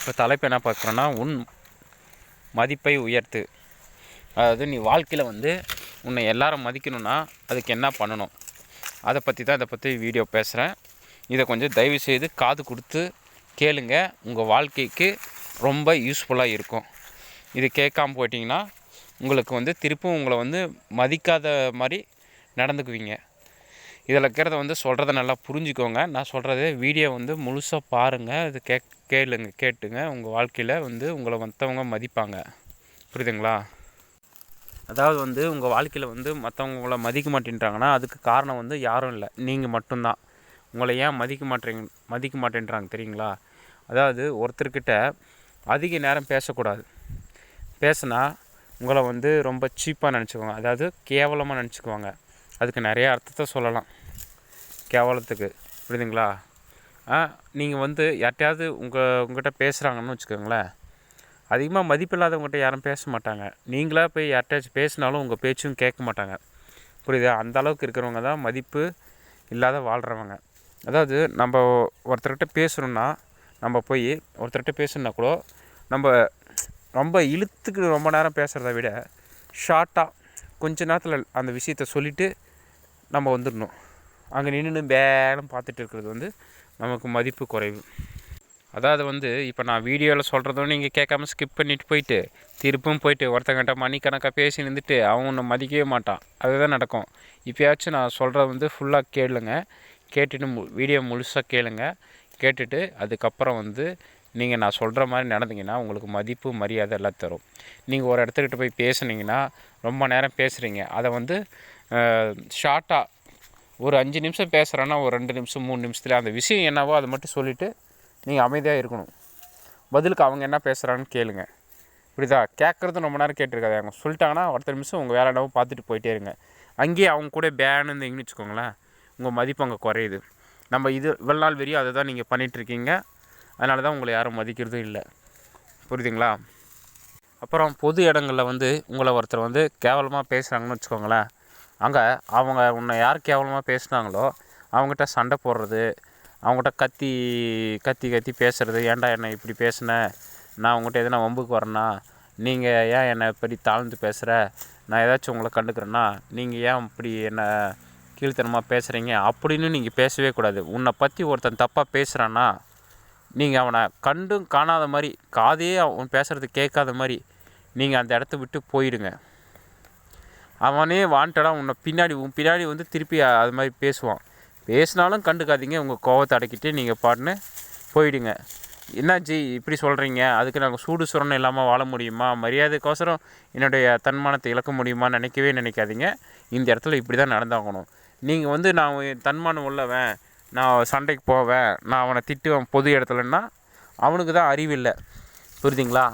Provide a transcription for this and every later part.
இப்போ தலைப்பு என்ன பார்க்குறோன்னா உன் மதிப்பை உயர்த்து. அதாவது நீ வாழ்க்கையில் வந்து உன்னை எல்லாரும் மதிக்கணும்னா அதுக்கு என்ன பண்ணணும்? அதை பற்றி தான் இதை பற்றி வீடியோ பேசுகிறேன் இதை கொஞ்சம் தயவு செய்து காது கொடுத்து கேளுங்க. உங்கள் வாழ்க்கைக்கு ரொம்ப யூஸ்ஃபுல்லாக இருக்கும். இது கேட்காம போயிட்டிங்கன்னா உங்களுக்கு வந்து திருப்பும் உங்களை வந்து மதிக்காத மாதிரி நடந்துக்குவீங்க. இதில் இருக்கிறத வந்து சொல்கிறத நல்லா புரிஞ்சுக்கோங்க. நான் சொல்கிறத வீடியோ வந்து முழுசாக பாருங்கள் அது கே கேளுங்க கேட்டுங்க. உங்கள் வாழ்க்கையில் வந்து உங்களை மற்றவங்க மதிப்பாங்க. புரியுதுங்களா? அதாவது வந்து உங்கள் வாழ்க்கையில் வந்து மற்றவங்க உங்களை மதிக்க மாட்டேன்றாங்கன்னா அதுக்கு காரணம் வந்து யாரும் இல்லை. நீங்கள் மட்டும்தான். உங்களை ஏன் மதிக்க மாட்டேங்க மதிக்க மாட்டேன்றாங்க தெரியுங்களா? அதாவது ஒருத்தர்கிட்ட அதிக நேரம் பேசக்கூடாது. பேசுனா உங்களை வந்து ரொம்ப சீப்பாக நினச்சிக்குவாங்க. அதாவது கேவலமாக நினச்சிக்குவாங்க. அதுக்கு நிறைய அர்த்தத்தை சொல்லலாம். கேவலத்துக்கு. புரியுதுங்களா? ஆ நீங்கள் வந்து யார்கிட்டயாவது உங்கள் உங்கள்கிட்ட பேசுகிறாங்கன்னு வச்சுக்கோங்களேன். அதிகமாக மதிப்பில்லாதவங்ககிட்ட யாரும் பேச மாட்டாங்க. நீங்களாக போய் யார்கிட்டயாச்சும் பேசினாலும் உங்கள் பேச்சும் கேட்க மாட்டாங்க. புரியுதா? அந்த அளவுக்கு இருக்கிறவங்க தான் மதிப்பு இல்லாத வாழ்கிறவங்க அதாவது நம்ம ஒருத்தர்கிட்ட பேசுகிறோன்னா நம்ம போய் ஒருத்தர்கிட்ட பேசணுன்னா கூட நம்ம ரொம்ப இழுத்துக்கு ரொம்ப நேரம் பேசுகிறத விட ஷார்ட்டாக கொஞ்ச நேரத்தில் அந்த விஷயத்த சொல்லிவிட்டு நம்ம வந்துடணும். அங்கே நின்று பேரம் பார்த்துட்டு இருக்கிறது வந்து நமக்கு மதிப்பு குறைவு. அதாவது வந்து இப்போ நான் வீடியோவில் சொல்கிறதும் நீங்கள் கேட்காம ஸ்கிப் பண்ணிட்டு போயிட்டு திருப்பும் போயிட்டு ஒருத்தங்கிட்ட மணிக்கணக்காக பேசி நின்றுட்டு அவன் ஒன்று மதிக்கவே மாட்டான். அதுதான் நடக்கும். இப்போயாச்சும் நான் சொல்கிறத வந்து ஃபுல்லாக கேளுங்க. கேட்டுட்டு மு வீடியோ முழுசாக கேளுங்க. கேட்டுட்டு அதுக்கப்புறம் வந்து நீங்கள் நான் சொல்கிற மாதிரி நடந்தீங்கன்னா உங்களுக்கு மதிப்பு மரியாதை எல்லாம் தரும். நீங்கள் ஒரு இடத்துக்கிட்ட போய் பேசுனீங்கன்னா ரொம்ப நேரம் பேசுகிறீங்க அதை வந்து ஷார்ட்டாக ஒரு அஞ்சு நிமிஷம் பேசுகிறேன்னா ஒரு ரெண்டு நிமிஷம் மூணு நிமிஷத்தில் அந்த விஷயம் என்னவோ அதை மட்டும் சொல்லிவிட்டு நீங்கள் அமைதியாக இருக்கணும். பதிலுக்கு அவங்க என்ன பேசுகிறாங்கன்னு கேளுங்க. இப்படிதா கேட்குறது ரொம்ப நேரம் கேட்டிருக்காது. அவங்க சொல்லிட்டாங்கன்னா அடுத்த நிமிஷம் உங்கள் வேலை என்னவோ பார்த்துட்டு போயிட்டே இருங்க. அங்கேயே அவங்க கூட பேனு இருந்தீங்கன்னு வச்சுக்கோங்களேன் உங்கள் மதிப்பு அங்கே குறையுது. நம்ம இது இவ்வளோ நாள் வரையும் அதை தான் நீங்கள் பண்ணிகிட்ருக்கீங்க அதனால தான் உங்களை யாரும் மதிக்கிறதும் இல்லை. புரியுதுங்களா? அப்புறம் பொது இடங்களில் வந்து உங்களை ஒருத்தர் வந்து கேவலமாக பேசுகிறாங்கன்னு வச்சுக்கோங்களேன். அங்கே அவங்க உன்னை யார் கேவலமாக பேசுனாங்களோ அவங்ககிட்ட சண்டை போடுறது அவங்ககிட்ட கத்தி கத்தி கத்தி பேசுகிறது ஏன்டா என்னை இப்படி பேசுன? நான் உங்கள்கிட்ட எதனா வம்புக்கு வரேன்னா நீங்கள் ஏன் என்னை இப்படி தாழ்ந்து பேசுகிற நான் ஏதாச்சும் உங்களை கண்டுக்கிறேன்னா நீங்கள் ஏன் இப்படி என்னை கீழ்த்தனமாக பேசுகிறீங்க அப்படின்னு நீங்கள் பேசவே கூடாது. உன்னை பற்றி ஒருத்தன் தப்பாக பேசுகிறான்னா நீங்கள் அவனை கண்டும் காணாத மாதிரி காதையே அவன் பேசுகிறது கேட்காத மாதிரி நீங்கள் அந்த இடத்த விட்டு போயிடுங்க. அவனே வாண்டடாக உன்னை பின்னாடி உன் பின்னாடி வந்து திருப்பி அது மாதிரி பேசுவான். பேசினாலும் கண்டுக்காதீங்க உங்கள் கோவத்தை அடக்கிட்டு நீங்கள் பாட்டுன்னு போயிடுங்க. என்னாச்சு இப்படி சொல்கிறீங்க அதுக்கு நாங்கள் சூடு சுரணம் இல்லாமல் வாழ முடியுமா? மரியாதைக்கோசரம் என்னுடைய தன்மானத்தை இழக்க முடியுமா நினைக்கவே நினைக்காதீங்க. இந்த இடத்துல இப்படி தான் நடந்தாகணும். நீங்கள் வந்து நான் என் தன்மானம் உள்ளவன் நான் சண்டைக்கு போவேன் நான் அவனை திட்டுவேன் பொது இடத்துலன்னா அவனுக்கு தான் அறிவு இல்லை. புரியுதுங்களா?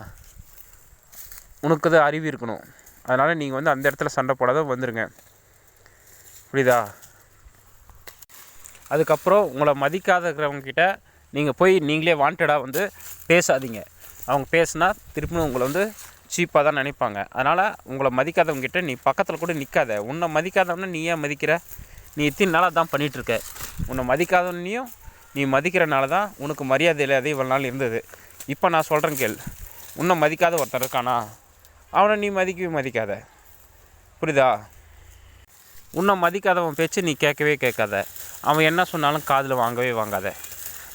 உனக்கு தான் அறிவு இருக்கணும். அதனால் நீங்கள் வந்து அந்த இடத்துல சண்டை போடாத வந்துடுங்க புரியுதா? அதுக்கப்புறம் உங்களை மதிக்காதக்கிறவங்கக்கிட்ட நீங்கள் போய் நீங்களே வாண்டடாக வந்து பேசாதீங்க. அவங்க பேசுனா திருப்பியும் உங்களை வந்து சீப்பாக தான் நினைப்பாங்க. அதனால் உங்களை மதிக்காதவங்ககிட்ட நீ பக்கத்தில் கூட நிற்காத உன்னை மதிக்காதவன நீ ஏன் மதிக்கிற? நீ இத்தனை நாளாக தான் பண்ணிகிட்ருக்க உன்னை மதிக்காதவனையும் நீ மதிக்கிறனால தான் உனக்கு மரியாதை இல்லாத இவ்வளோ நாள் இருந்தது. இப்போ நான் சொல்கிறேன் கேள். உன்னை மதிக்காத ஒருத்தர் இருக்கானா? அவனை நீ மதிக்கவே மதிக்காத. புரியுதா? உன்னை மதிக்காதவன் பேச்சு நீ கேட்கவே கேட்காத. அவன் என்ன சொன்னாலும் காதில் வாங்கவே வாங்காத.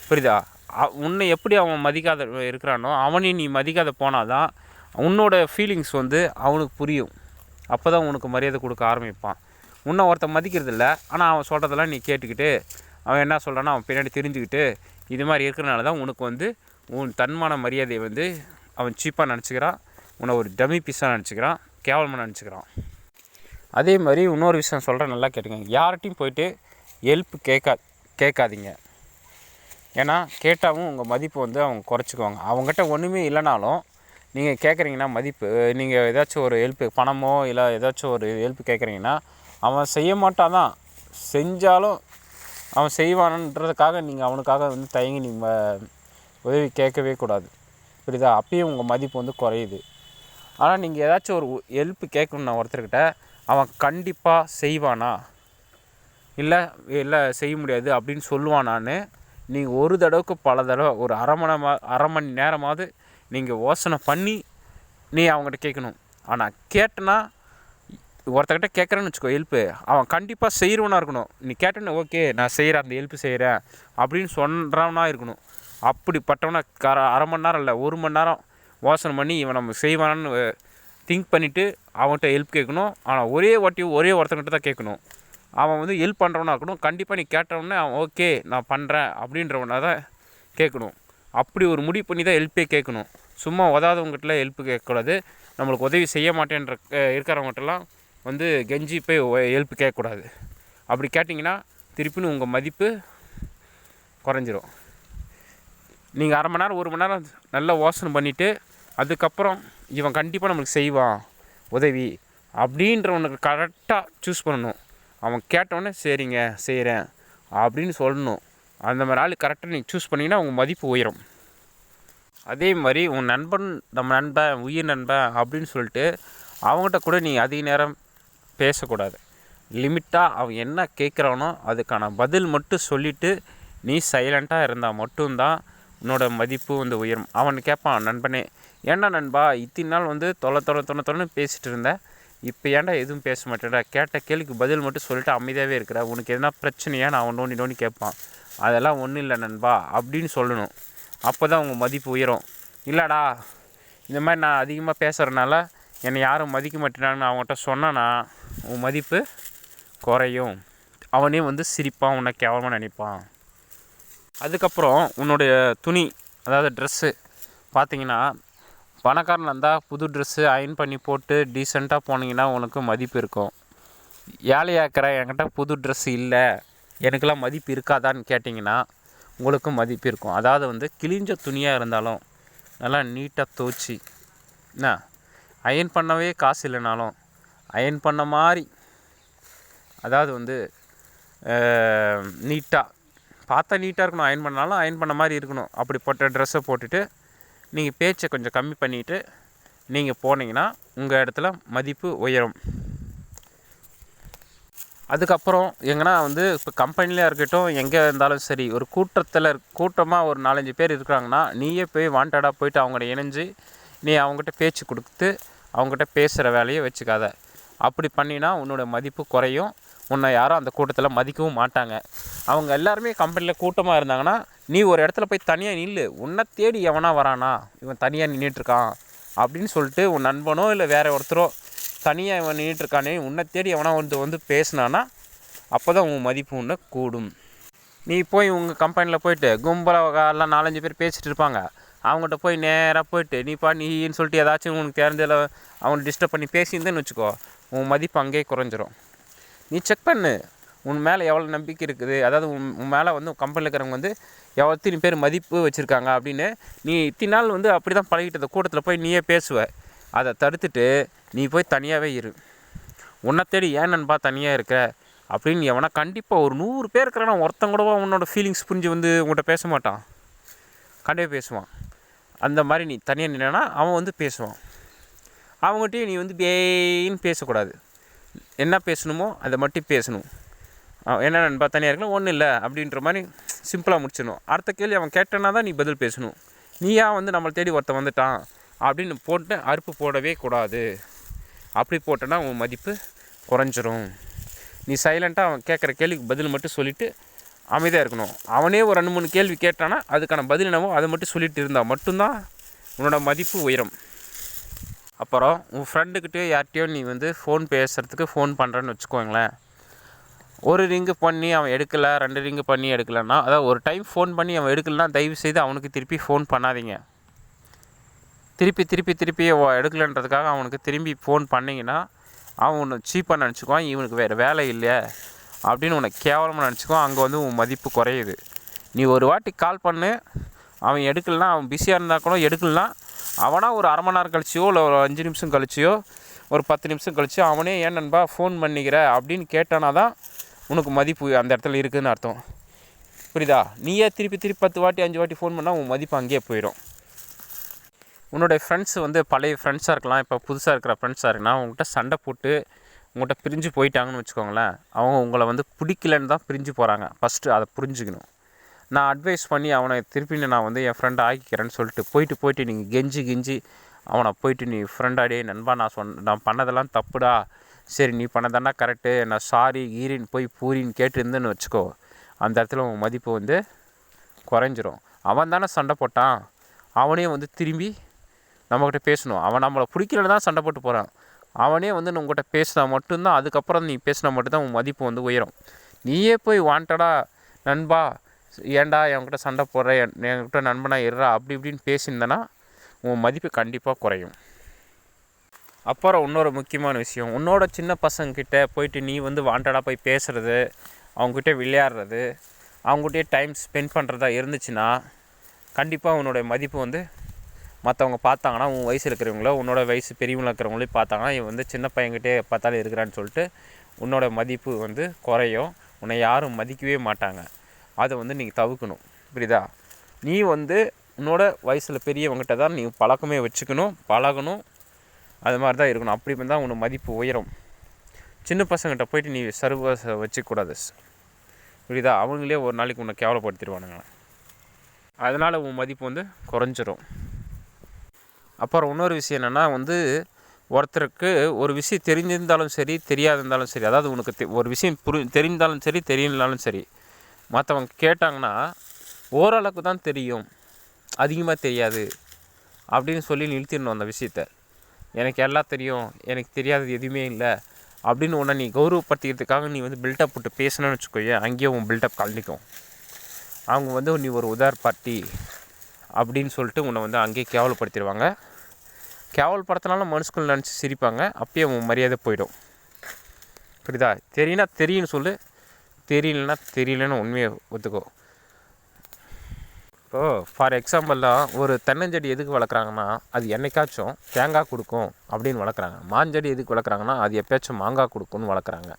புரியுதா? அ- உன்னை எப்படி அவன் மதிக்காத இருக்கிறானோ அவனையும் நீ மதிக்காத போனால் தான் உன்னோட ஃபீலிங்ஸ் வந்து அவனுக்கு புரியும். அப்போ தான் உனக்கு மரியாதை கொடுக்க ஆரம்பிப்பான். உன்னை ஒருத்தன் மதிக்கிறதில்ல ஆனால் அவன் சொல்கிறதெல்லாம் நீ கேட்டுக்கிட்டு அவன் என்ன சொல்கிறானோ அவன் பின்னாடி தெரிஞ்சுக்கிட்டு இது மாதிரி இருக்கிறனால தான் உனக்கு வந்து உன் தன்மான மரியாதையை வந்து அவன் சீப்பாக நினச்சிக்கிறான். உன்னை ஒரு டமி பீஸாக நினச்சிக்கிறான் கேவலமாக நினச்சிக்கிறான். அதே மாதிரி இன்னொரு விஷயம் சொல்கிறேன் நல்லா கேட்டுக்கங்க. யார்கிட்டையும் போயிட்டு ஹெல்ப் கேட்கா கேட்காதீங்க. ஏன்னா கேட்டாவும் உங்கள் மதிப்பு வந்து அவங்க குறைச்சிக்குவாங்க. அவங்ககிட்ட ஒன்றுமே இல்லைனாலும் நீங்கள் கேட்குறீங்கன்னா மதிப்பு நீங்கள் ஏதாச்சும் ஒரு ஹெல்ப்பு பணமோ இல்லை ஏதாச்சும் ஒரு ஹெல்ப் கேட்குறீங்கன்னா அவன் செய்ய மாட்டான் தான் செஞ்சாலும் அவன் செய்வானன்றதுக்காக நீங்கள் அவனுக்காக வந்து தயங்கி நீங்கள் உதவி கேட்கவே கூடாது. புரியுதா? அப்பயும் உங்கள் மதிப்பு வந்து குறையுது. ஆனால் நீங்கள் ஏதாச்சும் ஒரு ஹெல்ப் கேட்கணும்னா ஒருத்தர்கிட்ட அவன் கண்டிப்பாக செய்வானா? இல்லை இல்லை செய்ய முடியாது அப்படின்னு சொல்லுவானான்னு நீங்கள் ஒரு தடவைக்கு பல தடவை ஒரு அரை மணி அரை மணி நேரமாவது நீங்கள் யோசனை பண்ணி நீ அவங்ககிட்ட கேட்கணும். ஆனால் கேட்டனா ஒருத்தர்கிட்ட கேட்குறேன்னு வச்சுக்கோ ஹெல்ப்பு அவன் கண்டிப்பாக செய்கிறவனா இருக்கணும். நீ கேட்டேன்னு ஓகே நான் செய்கிறேன் அந்த ஹெல்ப்பு செய்கிறேன் அப்படின்னு சொல்கிறவனா இருக்கணும். அப்படிப்பட்டவனை கர அரை மணி நேரம் இல்லை ஒரு மணி நேரம் யோசனை பண்ணி இவன் நம்ம செய்வானான்னு திங்க் பண்ணிவிட்டு அவன்கிட்ட ஹெல்ப் கேட்கணும். ஆனால் ஒரே வாட்டி ஒரே ஒருத்தங்கிட்ட தான் கேட்கணும். அவன் வந்து ஹெல்ப் பண்ணுறவனா இருக்கணும். கண்டிப்பாக நீ கேட்டவொடனே அவன் ஓகே நான் பண்ணுறேன் அப்படின்றவனா தான் கேட்கணும். அப்படி ஒரு முடிவு பண்ணி தான் ஹெல்ப்பே கேட்கணும். சும்மா உதாதவங்ககிட்ட ஹெல்ப் கேட்கக்கூடாது. நம்மளுக்கு உதவி செய்ய மாட்டேன்ற இருக்கிறவங்ககிட்டலாம் வந்து கெஞ்சி போய் ஹெல்ப் கேட்கக்கூடாது. அப்படி கேட்டிங்கன்னா திருப்பின்னு உங்கள் மதிப்பு குறைஞ்சிரும். நீங்கள் அரை மணி நேரம் ஒரு மணி நேரம் நல்லா யோசனை பண்ணிவிட்டு அதுக்கப்புறம் இவன் கண்டிப்பாக நம்மளுக்கு செய்வான் உதவி அப்படின்றவனுக்கு கரெக்டாக சூஸ் பண்ணணும். அவன் கேட்டவொடனே சரிங்க செய்கிறேன் அப்படின்னு சொல்லணும். அந்த மாதிரி ஆள் கரெக்டாக நீங்கள் சூஸ் பண்ணிங்கன்னா உங்கள் மதிப்பு உயரும். அதே மாதிரி உன் நண்பன் நம்ம நண்பன் உயிர் நண்பன் அப்படின்னு சொல்லிட்டு அவங்ககிட்ட கூட நீ அதிக நேரம் பேசக்கூடாது. லிமிட்டாக அவன் என்ன கேட்குறானோ அதுக்கான பதில் மட்டும் சொல்லிவிட்டு நீ சைலண்ட்டாக இருந்தால் மட்டும்தான் உன்னோட மதிப்பு வந்து உயரும். அவன் கேட்பான் நண்பனே ஏன்டா நண்பா இத்தனை நாள் வந்து தொலை தொலை தொலை தொலைன்னு பேசிகிட்டு இருந்தேன் இப்போ ஏன்டா எதுவும் பேச மாட்டேடா? கேட்ட கேள்விக்கு பதில் மட்டும் சொல்லிட்டு அமைதியாகவே இருக்கிற? உனக்கு எதனா பிரச்சனையா? நான் அவன் நோண்டி நோண்டி கேட்பான். அதெல்லாம் ஒன்றும் இல்லை நண்பா அப்படின்னு சொல்லணும். அப்போ தான் உங்கள் மதிப்பு உயரும். இல்லைடா இந்த மாதிரி நான் அதிகமாக பேசுகிறனால என்னை யாரும் மதிக்க மாட்டேனாங்கன்னு அவங்ககிட்ட சொன்னானா உன் மதிப்பு குறையும். அவனே வந்து சிரிப்பான் உன்னை கேவலமாக நினைப்பான். அதுக்கப்புறம் உன்னுடைய துணி அதாவது ட்ரெஸ்ஸு பார்த்தீங்கன்னா பணக்காரன் இருந்தால் புது ட்ரெஸ்ஸு அயன் பண்ணி போட்டு டீசெண்டாக போனீங்கன்னா உனக்கு மதிப்பு இருக்கும். ஏழையாக்கிற என்கிட்ட புது ட்ரெஸ் இல்லை எனக்கெல்லாம் மதிப்பு இருக்காதான்னு கேட்டிங்கன்னா உங்களுக்கும் மதிப்பு இருக்கும். அதாவது வந்து கிழிஞ்ச துணியாக இருந்தாலும் நல்லா நீட்டாக துவச்சி என்ன? அயன் பண்ணவே காசு இல்லைனாலும் அயன் பண்ண மாதிரி அதாவது வந்து நீட்டாக பார்த்தா நீட்டாக இருக்கணும். அயன் பண்ணாலும் அயன் பண்ண மாதிரி இருக்கணும். அப்படிப்பட்ட ட்ரெஸ்ஸை போட்டுட்டு நீங்கள் பேச்சை கொஞ்சம் கம்மி பண்ணிவிட்டு நீங்கள் போனீங்கன்னா உங்கள் இடத்துல மதிப்பு உயரும். அதுக்கப்புறம் எங்கன்னா வந்து இப்போ கம்பெனிலையாக இருக்கட்டும் எங்கே இருந்தாலும் சரி ஒரு கூட்டத்தில் கூட்டமாக ஒரு நாலஞ்சு பேர் இருக்கிறாங்கன்னா நீயே போய் வாண்டடாக போயிட்டு அவங்கள இணைஞ்சு நீ அவங்ககிட்ட பேச்சு கொடுத்து அவங்ககிட்ட பேசுகிற வேலையை வச்சுக்காத. அப்படி பண்ணினா உன்னோட மதிப்பு குறையும். உன்னை யாரும் அந்த கூட்டத்தில் மதிக்கவும் மாட்டாங்க. அவங்க எல்லாருமே கம்பெனியில் கூட்டமாக இருந்தாங்கன்னா நீ ஒரு இடத்துல போய் தனியாக நில்லு. உன்னை தேடி எவனா வரானா? இவன் தனியாக நின்றுட்டுருக்கான் அப்படின்னு சொல்லிட்டு உன் நண்பனோ இல்லை வேறு ஒருத்தரோ தனியாக இவன் நின்றுட்டுருக்கானே உன்னை தேடி எவனா வந்து வந்து பேசினானா அப்போ தான் உன் மதிப்பு உன்னை கூடும். நீ போய் உங்கள் கம்பெனியில் போயிட்டு கும்பலாக எல்லாம் நாலஞ்சு பேர் பேசிகிட்டு இருப்பாங்க. அவங்ககிட்ட போய் நேராக போயிட்டு நீ பா நீன்னு சொல்லிட்டு ஏதாச்சும் உனக்கு தெரிஞ்சதில் அவனை டிஸ்டர்ப் பண்ணி பேசியிருந்தேன்னு வச்சுக்கோ. உன் மதிப்பு அங்கேயே குறைஞ்சிரும். நீ செக் பண்ணு. உன் மேலே எவ்வளோ நம்பிக்கை இருக்குது? அதாவது உன் உன் மேலே வந்து கம்பெனியில் இருக்கிறவங்க வந்து எவ்வளோ இத்தனை பேர் மதிப்பு வச்சுருக்காங்க அப்படின்னு நீ இத்தனை நாள் வந்து அப்படி தான் பழகிட்டு கூட்டத்தில் போய் நீயே பேசுவ. அதை தடுத்துட்டு நீ போய் தனியாகவே இரு. உன்னை தேடி ஏன் நண்பா தனியாக இருக்க? அப்படின்னு எவனா கண்டிப்பாக ஒரு நூறு பேர் இருக்கிறானா ஒருத்தன் கூடவா உன்னோட ஃபீலிங்ஸ் புரிஞ்சு வந்து உங்கள்கிட்ட பேச மாட்டான். கண்டிப்பாக பேசுவான். அந்த மாதிரி நீ தனியாக நின்னா அவன் வந்து பேசுவான். அவங்ககிட்டயும் நீ வந்து பேயின்னு பேசக்கூடாது. என்ன பேசணுமோ அதை மட்டும் பேசணும். என்ன நண்பா தனியாக இருக்கலாம் ஒன்றும் இல்லை அப்படின்ற மாதிரி சிம்பிளாக முடிச்சிடணும். அடுத்த கேள்வி அவன் கேட்டனா தான் நீ பதில் பேசணும். நீயா வந்து நம்மளை தேடி ஒருத்தன் வந்துட்டான் அப்படின்னு போட்டு அறுப்பு போடவே கூடாது. அப்படி போட்டனா உன் மதிப்பு குறைஞ்சிரும். நீ சைலண்ட்டாக அவன் கேட்குற கேள்விக்கு பதில் மட்டும் சொல்லிவிட்டு அமைதியாக இருக்கணும். அவனே ஒரு ரெண்டு மூணு கேள்வி கேட்டானா அதுக்கான பதில் என்னவோ அதை மட்டும் சொல்லிட்டு இருந்தால் மட்டும்தான் உன்னோட மதிப்பு உயரும். அப்புறம் உன் ஃப்ரெண்டுக்கிட்டேயோ யார்கிட்டயோ நீ வந்து ஃபோன் பேசுகிறதுக்கு ஃபோன் பண்ணுறேன்னு வச்சுக்கோங்களேன். ஒரு ரிங்கு பண்ணி அவன் எடுக்கலை ரெண்டு ரிங்கு பண்ணி எடுக்கலைன்னா அதாவது ஒரு டைம் ஃபோன் பண்ணி அவன் எடுக்கலன்னா தயவு செய்து அவனுக்கு திருப்பி ஃபோன் பண்ணாதீங்க. திருப்பி திருப்பி திருப்பி அவன் எடுக்கலைன்றதுக்காக அவனுக்கு திரும்பி ஃபோன் பண்ணிங்கன்னா அவன் உன்னை சீப்பாக நினச்சிக்குவான் இவனுக்கு வேறு வேலை இல்லையே அப்படின்னு உன்னை கேவலமாக நினச்சிக்குவான் அங்கே வந்து உன் மதிப்பு குறையுது. நீ ஒரு வாட்டி கால் பண்ணு அவன் எடுக்கலனா அவன் பிஸியாக இருந்தால் கூட எடுக்கலனா அவனாக ஒரு அரை மணி நேரம் கழிச்சியோ இல்லை ஒரு அஞ்சு நிமிஷம் கழிச்சியோ ஒரு பத்து நிமிஷம் கழிச்சு அவனே ஏன் நண்பா ஃபோன் பண்ணிக்கிற? அப்படின்னு கேட்டானா தான் உனக்கு மதிப்பு அந்த இடத்துல இருக்குதுன்னு அர்த்தம். புரியுதா? நீயே திருப்பி திருப்பி பத்து வாட்டி அஞ்சு வாட்டி ஃபோன் பண்ணால் உன் மதிப்பு அங்கேயே போயிடும். உன்னோடைய ஃப்ரெண்ட்ஸ் வந்து பழைய ஃப்ரெண்ட்ஸாக இருக்கலாம். இப்போ புதுசாக இருக்கிற ஃப்ரெண்ட்ஸாக இருக்குன்னா உங்கள்கிட்ட சண்டை போட்டு உங்கள்கிட்ட பிரிஞ்சு போயிட்டாங்கன்னு வச்சுக்கோங்களேன். அவங்க உங்களை வந்து பிடிக்கலன்னு தான் பிரிஞ்சு போகிறாங்க ஃபஸ்ட்டு அதை புரிஞ்சுக்கணும். நான் அட்வைஸ் பண்ணி அவனை திருப்பி நான் வந்து என் ஃப்ரெண்டை ஆக்கிக்கிறேன்னு சொல்லிட்டு போயிட்டு போயிட்டு நீங்கள் கெஞ்சி கெஞ்சி அவனை போயிட்டு நீ ஃப்ரெண்டாடே நண்பா நான் சொன்ன நான் பண்ணதெல்லாம் தப்புடா. சரி நீ பண்ணதாண்டா கரெக்டு நான் சாரி ஈரின் போய் பூரின்னு கேட்டுருந்தேன்னு வச்சுக்கோ. அந்த இடத்துல உன் மதிப்பு வந்து குறைஞ்சிரும். அவன் தானே சண்டை போட்டான். அவனே வந்து திரும்பி நம்மக்கிட்ட பேசணும். அவன் நம்மளை பிடிக்கலன்னு தான் சண்டை போட்டு போகிறான் அவனே வந்து உங்கள்கிட்ட பேசினா மட்டும்தான் அதுக்கப்புறம் நீ பேசினா மட்டும்தான் உன் மதிப்பு வந்து உயரும். நீயே போய் வாண்டடா நண்பா ஏன்டா என்கிட்ட சண்டை போடுற? என் என்கிட்ட நண்பனாக இருறா அப்படி இப்படின்னு பேசியிருந்தேன்னா உன் மதிப்பு கண்டிப்பாக குறையும். அப்புறம் இன்னொரு முக்கியமான விஷயம். உன்னோட சின்ன பசங்கக்கிட்ட போயிட்டு நீ வந்து வாண்டடாக போய் பேசுகிறது அவங்ககிட்ட விளையாடுறது அவங்ககிட்டயே டைம் ஸ்பெண்ட் பண்ணுறதா இருந்துச்சுன்னா கண்டிப்பாக உன்னோட மதிப்பு வந்து மற்றவங்க பார்த்தாங்கன்னா உன் வயசு இருக்கிறவங்களோ உன்னோட வயசு பெரியவங்களா இருக்கிறவங்களையும் பார்த்தாங்கன்னா இவன் வந்து சின்ன பையன்கிட்டே பார்த்தாலும் இருக்கிறான்னு சொல்லிட்டு உன்னோட மதிப்பு வந்து குறையும். உன்னை யாரும் மதிக்கவே மாட்டாங்க. அதை வந்து நீங்கள் தவிர்க்கணும். புரியுதா? நீ வந்து உன்னோட வயசில் பெரியவங்ககிட்ட தான் நீ பழக்கமே வச்சுக்கணும் பழகணும். அது மாதிரி தான் இருக்கணும். அப்படி தான் உன் மதிப்பு உயரும். சின்ன பசங்கள்கிட்ட போயிட்டு நீ சர்வ வச்சுக்கூடாது. புரியுதா? அவங்களே ஒரு நாளைக்கு உன்னை கேவலப்படுத்திடுவானுங்க. அதனால் உன் மதிப்பு வந்து குறைஞ்சிரும். அப்புறம் இன்னொரு விஷயம் என்னென்னா வந்து ஒருத்தருக்கு ஒரு விஷயம் தெரிஞ்சிருந்தாலும் சரி தெரியாதிருந்தாலும் சரி அதாவது உனக்கு ஒரு விஷயம் புரி தெரிந்தாலும் சரி தெரியலனாலும் சரி மற்றவங்க கேட்டாங்கன்னா ஓரளவுக்கு தான் தெரியும். அதிகமாக தெரியாது. அப்படின்னு சொல்லி நிறுத்திடணும் அந்த விஷயத்த. எனக்கு எல்லாம் தெரியும். எனக்கு தெரியாதது எதுவுமே இல்லை. அப்படின்னு உன்னை நீ கௌரவப்படுத்திக்கிறதுக்காக நீ வந்து பில்டப் போட்டு பேசணும்னு வச்சுக்கோயே அங்கேயே உன் பில்டப் கலந்துக்கும் அவங்க வந்து நீ ஒரு உதார் பார்ட்டி அப்படின்னு சொல்லிட்டு உன்னை வந்து அங்கேயே கேவலப்படுத்திடுவாங்க. கேவலப்படுத்தினாலும் மனுஷுக்குள் நினச்சி சிரிப்பாங்க. அப்பயே உன் மரியாதை போயிடும். புரியுதா? தெரியுன்னா தெரியும்னு சொல்லு. தெரியலனா தெரியலன்னு உண்மையை ஒத்துக்கோ. இப்போது ஃபார் எக்ஸாம்பிள்லாம் ஒரு தென்னஞ்செடி எதுக்கு வளர்க்குறாங்கன்னா அது என்னைக்காச்சும் தேங்காய் கொடுக்கும் அப்படின்னு வளர்க்குறாங்க. மாஞ்செடி எதுக்கு வளர்க்குறாங்கன்னா அது எப்பயாச்சும் மாங்காய் கொடுக்கும்னு வளர்க்குறாங்க.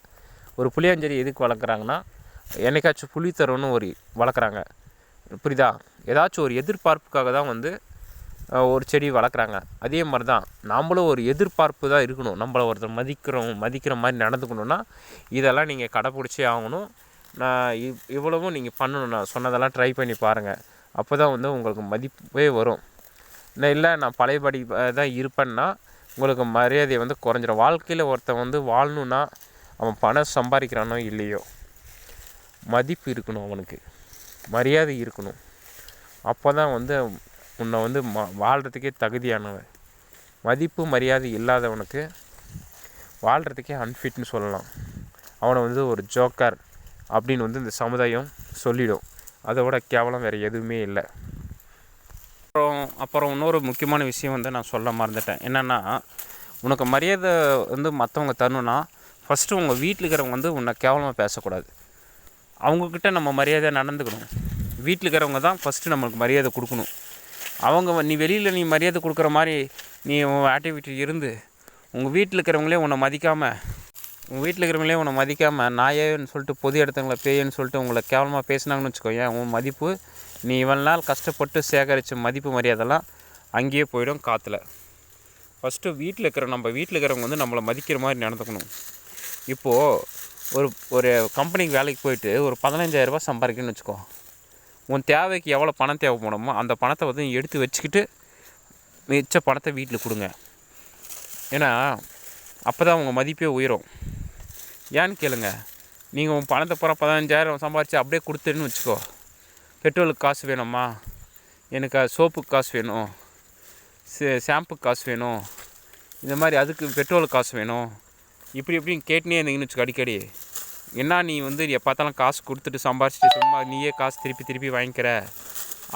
ஒரு புளியாஞ்செடி எதுக்கு வளர்க்குறாங்கன்னா என்றைக்காச்சும் புளி தரும்னு ஒரு வளர்க்குறாங்க. புரியுதா? ஏதாச்சும் ஒரு எதிர்பார்ப்புக்காக தான் வந்து ஒரு செடி வளர்க்குறாங்க. அதே மாதிரி தான் நாம்ளும் ஒரு எதிர்பார்ப்பு தான் இருக்கணும். நம்மளை ஒருத்தர் மதிக்கிறோம் மதிக்கிற மாதிரி நடந்துக்கணுன்னா இதெல்லாம் நீங்கள் கடைப்பிடிச்சே ஆகணும். நான் இவ் இவ்வளவும் நீங்கள் பண்ணணும். நான் சொன்னதெல்லாம் ட்ரை பண்ணி பாருங்கள் அப்போ தான் வந்து உங்களுக்கு மதிப்பே வரும். நான் இல்லை நான் பழையபடி தான் இருப்பேன்னா உங்களுக்கு மரியாதை வந்து குறைஞ்சிடும் வாழ்க்கையில் ஒருத்தன் வந்து வாழணுன்னா அவன் பணம் சம்பாதிக்கிறானோ இல்லையோ மதிப்பு இருக்கணும் அவனுக்கு. மரியாதை இருக்கணும். அப்போ தான் வந்து உன்னை வந்து ம வாழ்கிறதுக்கே தகுதியானவன். மதிப்பு மரியாதை இல்லாதவனுக்கு வாழ்கிறதுக்கே அன்ஃபிட்னு சொல்லலாம். அவனை வந்து ஒரு ஜோக்கர் அப்படின்னு வந்து இந்த சமுதாயம் சொல்லிடும். அதோட கேவலம் வேறு எதுவுமே இல்லை. அப்புறம் அப்புறம் இன்னொரு முக்கியமான விஷயம் வந்து நான் சொல்ல மறந்துட்டேன். என்னென்னா உனக்கு மரியாதை வந்து மற்றவங்க தரணுன்னா ஃபஸ்ட்டு உங்கள் வீட்டில் இருக்கிறவங்க வந்து உன்னை கேவலமாக பேசக்கூடாது. அவங்கக்கிட்ட நம்ம மரியாதையாக நடந்துக்கணும். வீட்டில் இருக்கிறவங்க தான் ஃபஸ்ட்டு நம்மளுக்கு மரியாதை கொடுக்கணும். அவங்க நீ வெளியில் நீ மரியாதை கொடுக்குற மாதிரி நீ உன் ஆக்டிவிட்டி இருந்து உங்கள் வீட்டில் இருக்கிறவங்களே உன்னை மதிக்காமல் உங்கள் வீட்டில் இருக்கிறவங்களே உன்னை மதிக்காமல் நாயேன்னு சொல்லிட்டு பொது இடத்துங்கள பேயன்னு சொல்லிட்டு உங்களை கேவலமாக பேசினாங்கன்னு வச்சுக்கோ ஏன் உன் மதிப்பு நீ இவ்வளோ நாள் கஷ்டப்பட்டு சேகரித்த மதிப்பு மரியாதைலாம் அங்கேயே போயிடும் காற்றுல ஃபஸ்ட்டு வீட்டில் இருக்கிற நம்ம வீட்டில் இருக்கிறவங்க வந்து நம்மளை மதிக்கிற மாதிரி நடந்துக்கணும். இப்போது ஒரு ஒரு கம்பெனிக்கு வேலைக்கு போயிட்டு ஒரு பதினஞ்சாயிரரூபா சம்பாதிக்கணும்னு வச்சுக்கோ. உன் தேவைக்கு எவ்வளோ பணம் தேவைப்படுமோ அந்த பணத்தை வந்து எடுத்து வச்சுக்கிட்டு மிச்ச பணத்தை வீட்டில் கொடுங்க. ஏன்னா அப்போ தான் உங்கள் மதிப்பே உயரும். ஏன்னு கேளுங்க. நீங்கள் உன் பணத்தை போகிற பதினஞ்சாயிரம் சம்பாரித்து அப்படியே கொடுத்துருன்னு வச்சுக்கோ. பெட்ரோலுக்கு காசு வேணுமா? எனக்கு சோப்புக்கு காசு வேணும். ஷாம்புக்கு காசு வேணும். இந்த மாதிரி அதுக்கு பெட்ரோலுக்கு காசு வேணும். இப்படி இப்படின்னு கேட்டுனே இருந்தீங்கன்னு வச்சுக்கோ அடிக்கடி. என்ன நீ வந்து பார்த்தாலும் காசு கொடுத்துட்டு சம்பாரிச்சிட்டு சும்மா நீயே காசு திருப்பி திருப்பி வாங்கிக்கிற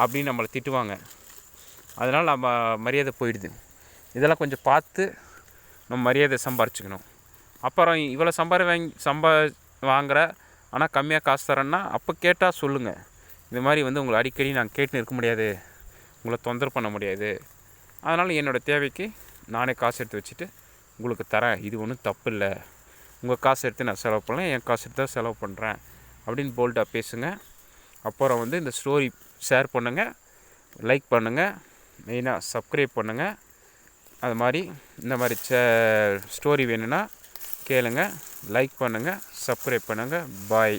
அப்படின்னு நம்மளை திட்டுவாங்க. அதனால் நம்ம மரியாதை போயிடுது. இதெல்லாம் கொஞ்சம் பார்த்து நம்ம மரியாதை சம்பாரிச்சுக்கணும். அப்புறம் இவ்வளோ சம்பாரி வாங்கி சம்பா வாங்குகிற ஆனால் கம்மியாக காசு தரேன்னா அப்போ கேட்டால் சொல்லுங்கள் இந்த மாதிரி வந்து உங்களை அடிக்கடி நான் கேட்டுன்னு இருக்க முடியாது. உங்களை தொந்தரவு பண்ண முடியாது. அதனால் என்னோடய தேவைக்கு நானே காசு எடுத்து வச்சுட்டு உங்களுக்கு தரேன். இது ஒன்றும் தப்பு இல்லை. உங்கள் காசு எடுத்து நான் செலவு பண்ணேன் என் காசு எடுத்து தான் செலவு பண்ணுறேன் அப்படின்னு போல்டாக பேசுங்க. அப்புறம் வந்து இந்த ஸ்டோரி ஷேர் பண்ணுங்கள் லைக் பண்ணுங்கள் மெயினாக சப்ஸ்கிரைப் பண்ணுங்கள் அது மாதிரி இந்த மாதிரி சே ஸ்டோரி வேணும்னா கேளுங்கள் லைக் பண்ணுங்கள் சப்ஸ்கிரைப் பண்ணுங்கள் பாய்